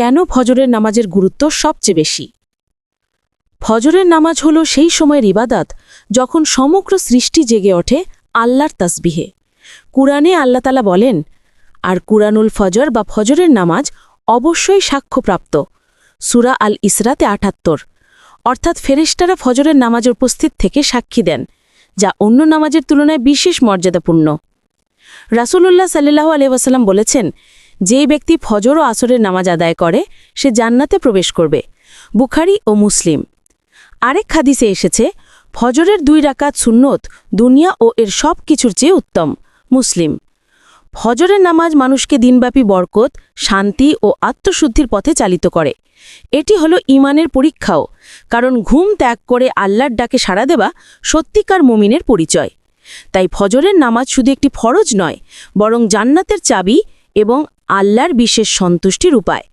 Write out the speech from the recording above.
কেন ফজরের নামাজের গুরুত্ব সবচেয়ে বেশি? ফজরের নামাজ হল সেই সময়ের ইবাদাত যখন সমগ্র সৃষ্টি জেগে ওঠে আল্লাহর তাসবিহে। কুরআনে আল্লাহতালা বলেন, আর কুরআনুল ফজর বা ফজরের নামাজ অবশ্যই সাক্ষ্যপ্রাপ্ত। সুরা আল ইসরাতে আটাত্তর। অর্থাৎ ফেরেশতারা ফজরের নামাজ উপস্থিত থেকে সাক্ষী দেন, যা অন্য নামাজের তুলনায় বিশেষ মর্যাদাপূর্ণ। রাসূলুল্লাহ সাল্লাহ আলিয়াসাল্লাম বলেছেন যে ব্যক্তি ফজর ও আসরের নামাজ আদায় করে, সে জান্নাতে প্রবেশ করবে। বুখারি ও মুসলিম। আরেক হাদিসে এসেছে, ফজরের দুই রাকাত সুন্নত দুনিয়া ও এর সব কিছুর চেয়ে উত্তম। মুসলিম। ফজরের নামাজ মানুষকে দিনব্যাপী বরকত, শান্তি ও আত্মশুদ্ধির পথে চালিত করে। এটি হলো ইমানের পরীক্ষাও, কারণ ঘুম ত্যাগ করে আল্লাহর ডাকে সাড়া দেওয়া সত্যিকার মুমিনের পরিচয়। তাই ফজরের নামাজ শুধু একটি ফরজ নয়, বরং জান্নাতের চাবি এবং আল্লাহর বিশেষ সন্তুষ্টির উপায়।